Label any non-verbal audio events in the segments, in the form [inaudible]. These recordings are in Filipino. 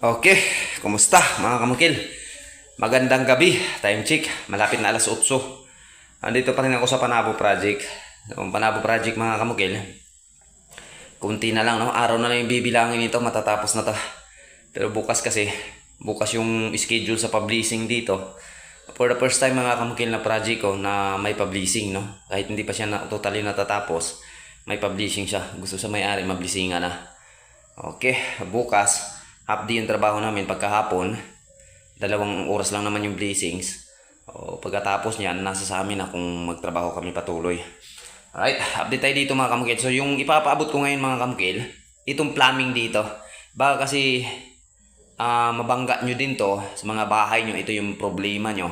Okay, kumusta mga kamukil? Magandang gabi, time check, malapit na alas 8. Andito pa rin ako sa Panabo Project. Yung Panabo Project mga kamukil. Kunti na lang, no? Araw na lang yung bibilangin nito, matatapos na to. Pero bukas kasi, bukas yung schedule sa publishing dito. For the first time mga kamukil na project ko na may publishing, no? Kahit hindi pa siya na, totally natatapos, may publishing siya. Gusto sa may-ari, mablissingan na. Okay, bukas, half day yung trabaho namin pagkahapon. Dalawang oras lang naman yung blessings. O, pagkatapos niyan, nasa sa amin na kung magtrabaho kami patuloy. Alright, update tayo dito mga kamukil. So yung ipapaabot ko ngayon mga kamukil, itong plumbing dito. Baka kasi ah mabangga nyo din to sa mga bahay nyo. Ito yung problema nyo.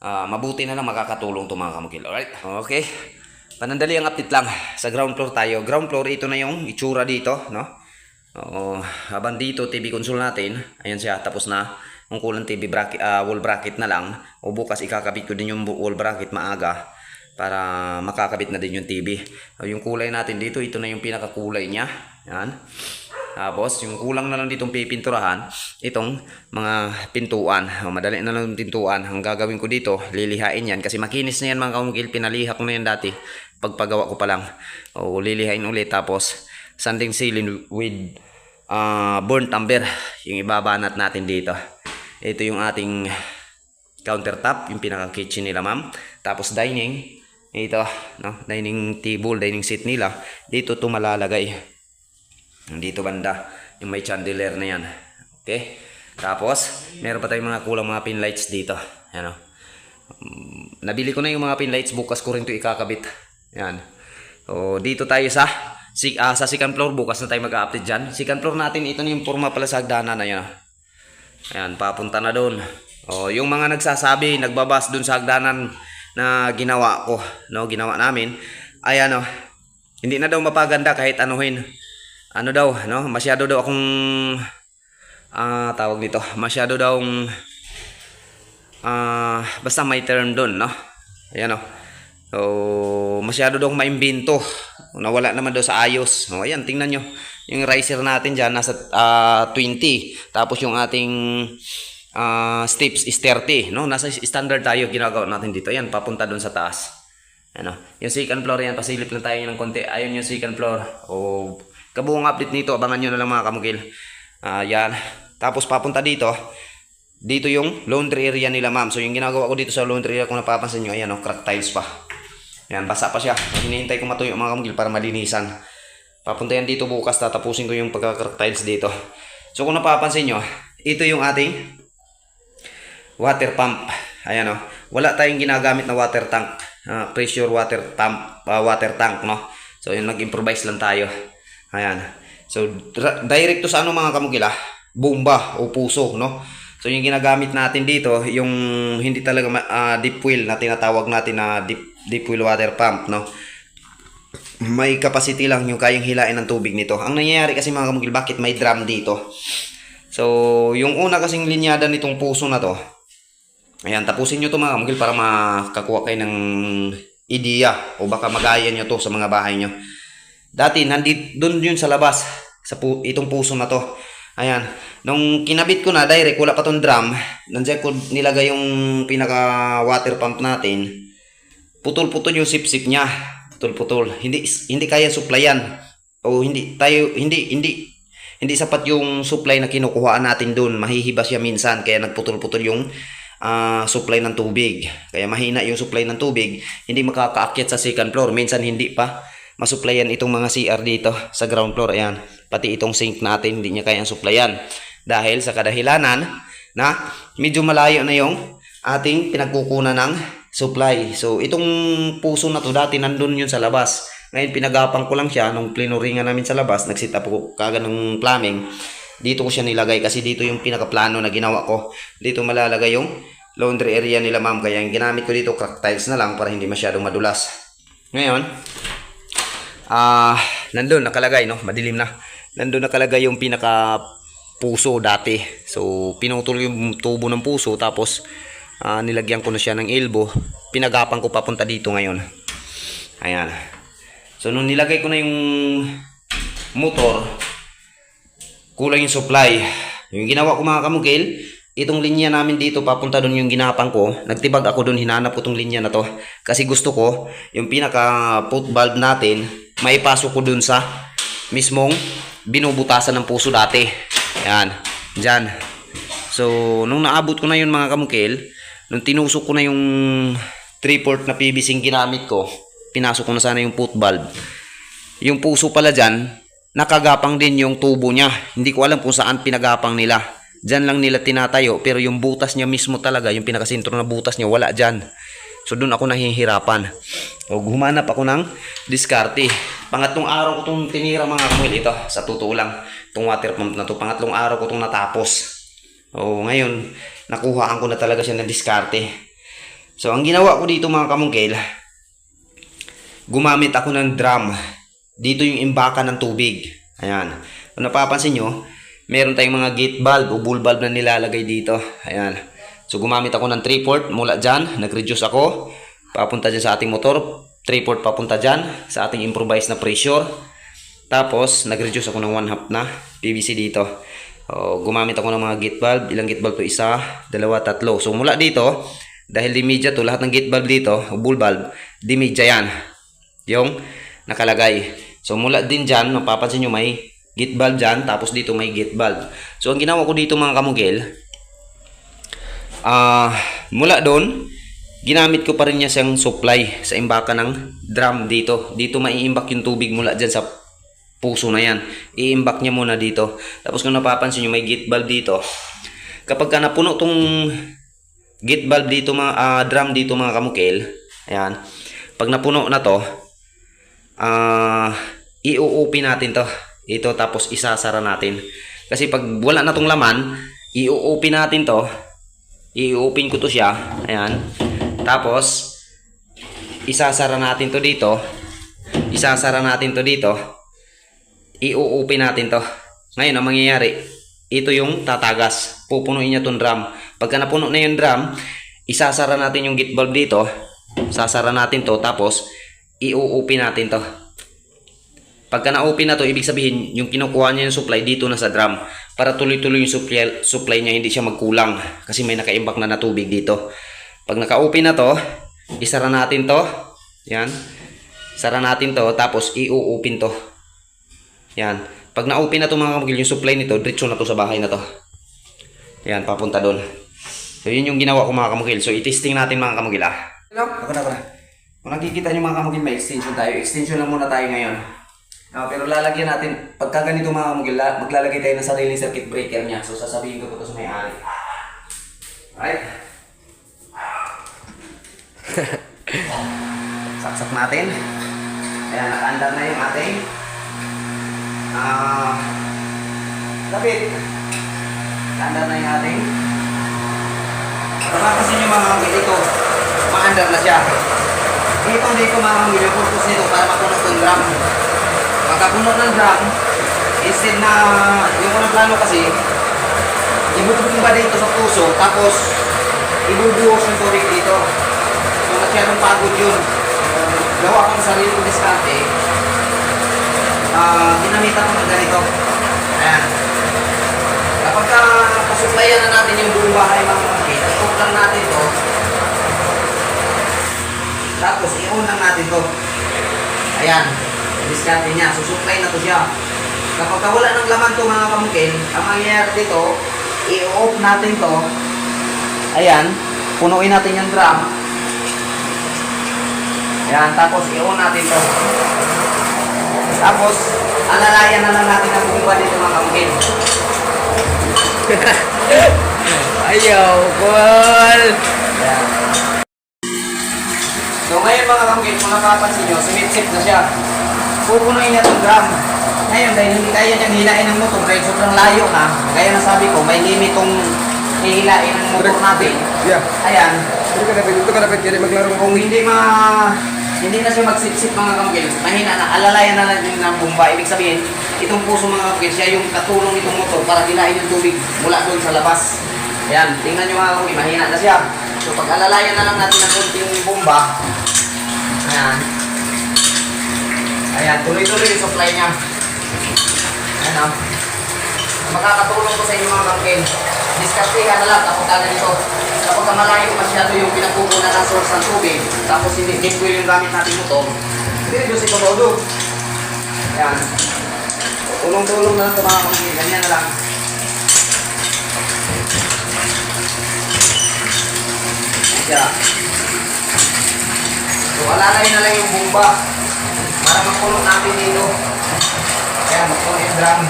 Ah, mabuti na lang makakatulong to mga kamukil. Alright, okay. Panandali ang update lang. Sa ground floor tayo. Ground floor, ito na yung itsura dito, no? Oo, habang dito TV console natin, ayan siya tapos na. Ang kulang TV bracket, ah, wall bracket na lang. O bukas ikakabit ko din yung wall bracket maaga para makakabit na din yung TV. O, yung kulay natin dito, ito na yung pinakakulay niya. Yan. Tapos, yung kulang na lang ditong pipinturahan, itong mga pintuan. O, madali na lang yung pintuan. Ang gagawin ko dito, lilihain yan. Kasi makinis na yan mga kamukil. Pinaliha ko na yan dati. Pagpagawa ko pa lang. O, lilihain ulit. Tapos, sanding ceiling with uh, burnt umber. Yung ibabanat natin dito. Ito yung ating countertop, yung pinaka-kitchen nila ma'am. Tapos dining, ito, no, dining table, dining seat nila. Dito to malalagay. Dito banda, yung may chandelier na yan. Okay? Tapos, meron pa tayong mga kulang mga pin lights dito. Yan o. Mm, nabili ko na yung mga pin lights, bukas ko rin to ikakabit. Yan. So, dito tayo sa si, ah, sa second floor, bukas na tayo mag-update dyan. Second floor natin, ito na yung forma pala sa hagdanan na yan. Ayan, papunta na doon. O, yung mga nagsasabi, nagbabas doon sa hagdanan na ginawa ko, no, ginawa namin, ay ano, hindi na daw mapaganda kahit anuhin. Ano daw, no, masyado daw akong, ah, tawag nito, masyado daw, ah, basta may term doon, no. Ayan, o. So, masyado daw maimbento. Nawala naman daw sa ayos. O, ayan, tingnan nyo. Yung riser natin dyan, nasa ah, 20. Tapos yung ating ah, steps is 30. No? Nasa standard tayo, ginagawa natin dito. Ayan, papunta doon sa taas. Ano? Yung second floor yan, pasilip lang tayo ng konti. Ayun yung second floor. O, kabuong update nito, abangan nyo na lang mga kamukil. Ah, yan. Tapos papunta dito, dito yung laundry area nila ma'am. So yung ginagawa ko dito sa laundry area kung napapansin nyo, ayan o, crack tiles pa. Ayan, basa pa siya. Hinihintay ko matuyo mga kamugil para malinisan. Papunta yan dito bukas, tatapusin ko yung pagka-crack tiles dito. So kung napapansin nyo, ito yung ating water pump. Ayan o. Wala tayong ginagamit na water tank. ah, pressure water tank, ah, water tank, no? So yun, nag-improvise lang tayo. Ayan. So, direct to sa ano mga kamugil ah? Bomba o puso, no? So yung ginagamit natin dito, yung hindi talaga ah, deep well na tinatawag natin na deep, deep well water pump, no? May capacity lang yung kayang hilain ng tubig nito. Ang nangyayari kasi mga kamugil, bakit may drum dito? So, yung una kasing linyada nitong puso na to, ayan, tapusin nyo to mga kamugil para makakuha kayo ng ideya o baka magaya nyo to sa mga bahay nyo. Dati, nandito, doon yun sa labas, sa pu- itong puso na to. Ayan. Nung kinabit ko na, direct, wala pa tong drum. Nandiyan ko nilagay yung pinaka water pump natin. Putol-putol yung sip-sip niya. Putol-putol. Hindi hindi kaya supplyan. O hindi tayo hindi hindi hindi sapat yung supply na kinukuhaan natin doon. Mahihiba siya minsan kaya nagputol-putol yung ah, supply ng tubig. Kaya mahina yung supply ng tubig. Hindi makakaakyat sa second floor. Minsan hindi pa masupplyan itong mga CR dito sa ground floor. Ayan. Pati itong sink natin, hindi niya kayang supplyan. Dahil sa kadahilanan na medyo malayo na yung ating pinagkukunan ng supply. So, itong puso na to dati nandun yun sa labas. Ngayon, pinagapang ko lang siya nung plinuringan namin sa labas. Nagsit up ko kagad ng plumbing. Dito ko siya nilagay kasi dito yung pinakaplano na ginawa ko. Dito malalagay yung laundry area nila ma'am. Kaya yung ginamit ko dito, crack tiles na lang para hindi masyadong madulas. Ngayon, ah, nandun nakalagay, no? Madilim na. Nandun nakalagay yung pinaka puso dati. So, pinutol yung tubo ng puso tapos ah, nilagyan ko na siya ng elbow. Pinagapan ko papunta dito ngayon. Ayan. So, nung nilagay ko na yung motor, kulang yung supply. Yung ginawa ko mga kamukil, itong linya namin dito papunta doon yung ginapang ko. Nagtibag ako doon, hinanap ko tong linya na to. Kasi gusto ko, yung pinaka put valve natin, maipasok ko doon sa mismong binubutasan ng puso dati. Yan, dyan. So, nung naabot ko na yun mga kamukil, nung tinusok ko na yung 3-port na PVC yung ginamit ko, pinasok ko na sana yung put valve. Yung puso pala dyan, nakagapang din yung tubo niya. Hindi ko alam kung saan pinagapang nila. Diyan lang nila tinatayo, pero yung butas niya mismo talaga, yung pinakasintro na butas niya, wala dyan. So doon ako nahihirapan. O humanap ako ng diskarte. Pangatlong araw ko itong tinira mga kamil ito. Sa totoo lang, itong water pump na to. Pangatlong araw ko itong natapos. O ngayon, nakuhaan ko na talaga siya ng diskarte. So ang ginawa ko dito mga kamungkil, gumamit ako ng drum. Dito yung imbakan ng tubig. Ayan. Kung napapansin nyo, meron tayong mga gate valve o bull valve na nilalagay dito. Ayan. So gumamit ako ng 3 port mula dyan. Nag-reduce ako. Papunta dyan sa ating motor. 3 port papunta dyan sa ating improvised na pressure. Tapos nag-reduce ako ng 1 half na PVC dito. O, gumamit ako ng mga gate valve. Ilang gate valve to? Isa, dalawa, tatlo. So mula dito, dahil dimidya to, lahat ng gate valve dito, o bull valve, dimidya yan. Yung nakalagay. So mula din dyan, mapapansin nyo may gate valve dyan, tapos dito may gate valve. So ang ginawa ko dito mga kamugil, ah mula doon, ginamit ko pa rin niya siyang supply sa imbaka ng drum dito. Dito maiimbak yung tubig mula dyan sa puso na yan. Iimbak niya muna dito. Tapos kung napapansin nyo, may gate valve dito. Kapag ka napuno tong gate valve dito, mga ah, drum dito mga kamukil, ayan, pag napuno na to, ah i-uupi natin to. Ito tapos isasara natin. Kasi pag wala na tong laman, i-uupi natin to. I-open ko to siya. Ayan. Tapos isasara natin to dito. Isasara natin to dito. I-uupi natin to. Ngayon ang mangyayari, ito yung tatagas. Pupunuin niya tong drum. Pagka napuno na yung drum, isasara natin yung gate valve dito. Sasara natin to tapos i-uupi natin to. Pagka na-open na to, ibig sabihin, yung kinukuha niya yung supply dito na sa drum. Para tuloy-tuloy yung supply, supply niya, hindi siya magkulang. Kasi may nakaimbak na na tubig dito. Pag naka-open na to, isara natin to. Yan. Sara natin to, tapos i-open to. Yan. Pag na-open na to mga kamugil, yung supply nito, diretso na to sa bahay na to. Yan, papunta doon. So, yun yung ginawa ko mga kamugil. So, i-testing natin mga kamugil ah. Ako na, ako na. Kung nakikita nyo mga kamugil, may extension tayo. Extension lang muna tayo ngayon. Ah, pero lalagyan natin, pagka ganito mga kamugil, la- maglalagay tayo ng sariling circuit breaker niya. So, sasabihin ko to sa may-ari. Alright. [laughs] Saksak natin. Ayan, nakaandar na yung ating ah kapit. Nakaandar na yung ating Napapansin nyo mga kamugil, ito, maandar na siya. Ito dito mga kamugil, yung purpose nito para mapuno itong drum. Pagkapuno ng drum, instead na yung unang plano kasi, ibubog ba dito sa puso, tapos ibubuhos yung tubig dito. So masyadong pagod yun. Gawa ko ng sarili kong diskarte. Ah, ginamitan ko ng ganito. Ayan. Kapag ka pasuplayan na natin yung buong bahay mga kapatid, stop lang natin to. Tapos i-on natin to. Ayan. Diskarte niya. Susupply na to siya. Kapag ka wala ng laman to mga kamukil, ang mangyayari dito, i-off natin to. Ayan. Punuin natin yung drum. Ayan. Tapos i-on natin to. Tapos, alalayan na lang natin ang bumba dito mga kamukil. [laughs] Ayaw, cool! Ayan. So ngayon mga kamukil, kung napapansin nyo, sumitsip na siya. Pupunuin niya itong drum. Ngayon, dahil hindi kaya niyang hilain ng motor, dahil sobrang layo na, kaya nasabi ko, may limit tong hihilain ng motor natin. Yeah. Ayan, Ito ka dapat, ito ka kaya maglaro kung hindi ma... Hindi na siya magsipsip mga kamukil, mahina na, alalayan na lang din ng bumba. Ibig sabihin, itong puso mga kamukil, siya yung katulong itong motor para hilain yung tubig mula doon sa labas. Ayan, tingnan nyo mga kamukil, mahina na siya. So pag alalayan na lang natin ng konting bomba, ayan, Ayan, tuloy-tuloy yung supply niya. Ayan o. makakatulong ko sa inyo mga kamukil. Diskartehan na lang kapag ka ganito. Kapag ka malayo masyado yung pinagkukunan ng source ng tubig, tapos hindi deep well yung gamit natin motor, hindi rin doon si Komodo. Yan. Tulong-tulong na lang ito mga kamukil. Ganyan na lang. Siya. So, alalay na lang yung bomba para mapuno natin dito. Kaya mapuno yung drum.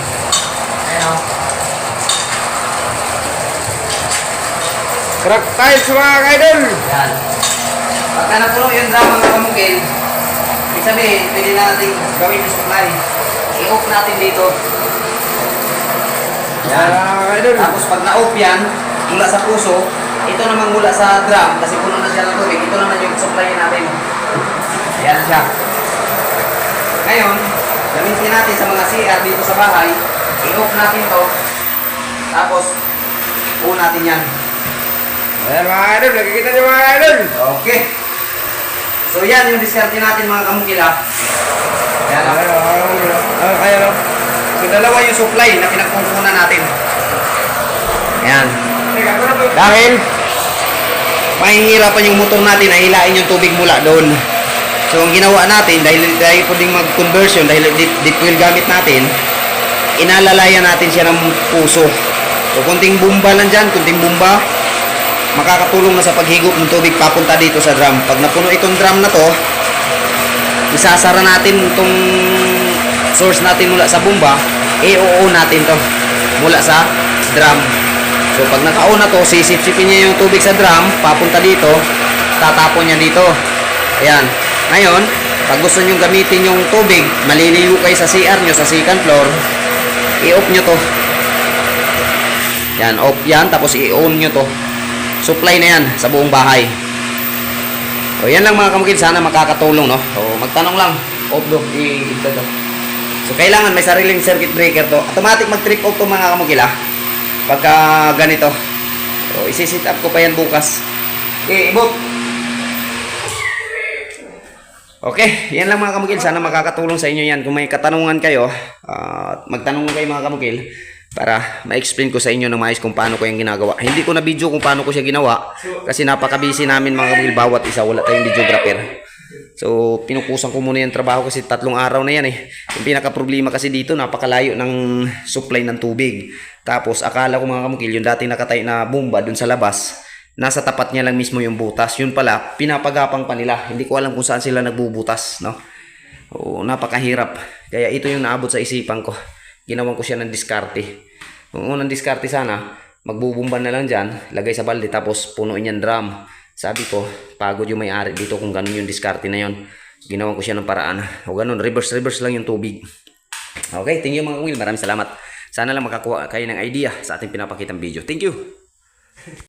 Ayan o. Crack tiles mga kaidol! Yan. Pagka napuno yung drum mga kamukil, ibig sabihin, pwede na natin gawin yung supply. I-off natin dito. Yan. Mga! Tapos pag na-off yan, mula sa puso, ito naman mula sa drum, kasi puno na siya ng tubig, ito naman yung supply natin. Yan siya. Ngayon, gamitin natin sa mga CR dito sa bahay, i-off natin to, tapos, on natin yan. Ayan mga kaidol, nakikita niyo mga kaidol! Okay. So yan yung diskarte natin mga kamukila. O. Ayan kaidol. Ah, kaya no? So dalawa yung supply na pinagkukunan natin. Yan. Teka, ba? Dahil mahihirapan yung motor natin na hilain yung tubig mula doon. So ang ginawa natin dahil dahil pwedeng mag-conversion dahil deep, deep well gamit natin, inalalayan natin siya ng puso. So kunting bumba lang dyan, kunting bumba, makakatulong na sa paghigop ng tubig papunta dito sa drum. Pag napuno itong drum na to, isasara natin itong source natin mula sa bumba, i-oo natin to mula sa drum. So pag naka-on na to, sisip-sipin niya yung tubig sa drum, papunta dito, tatapon niya dito. Ayan. Ngayon, pag gusto niyo gamitin yung tubig, maliligo kayo sa CR nyo, sa second floor, i-off nyo to. Yan, off yan, tapos i-on nyo to. Supply na yan sa buong bahay. O yan lang mga kamukid, sana makakatulong, no? O magtanong lang, off do, i ito to. So kailangan may sariling circuit breaker to. Automatic mag-trip off to mga kamukil, ah. Pagka ganito. O isi-sit up ko pa yan bukas. Okay, ibot. Okay, yan lang mga kamukil. Sana makakatulong sa inyo yan. Kung may katanungan kayo, ah, magtanong kayo mga kamukil para ma-explain ko sa inyo ng maayos kung paano ko yung ginagawa. Hindi ko na video kung paano ko siya ginawa kasi napaka-busy namin mga kamukil. Bawat isa, wala tayong videographer. So, pinukusan ko muna yung trabaho kasi tatlong araw na yan eh. Yung pinaka-problema kasi dito, napakalayo ng supply ng tubig. Tapos, akala ko mga kamukil, yung dating nakatay na bomba dun sa labas, nasa tapat niya lang mismo yung butas. Yun pala, pinapagapang pa nila. Hindi ko alam kung saan sila nagbubutas, no? Oo, napakahirap. Kaya ito yung naabot sa isipan ko. Ginawan ko siya ng diskarte. Kung unang diskarte sana, magbubumba na lang dyan, lagay sa balde, tapos punuin yan drum. Sabi ko, pagod yung may-ari dito kung ganun yung diskarte na yon. Ginawan ko siya ng paraan. O ganun, reverse, reverse lang yung tubig. Okay, thank you mga kamil. Maraming salamat. Sana lang makakuha kayo ng idea sa ating pinapakitang video. Thank you.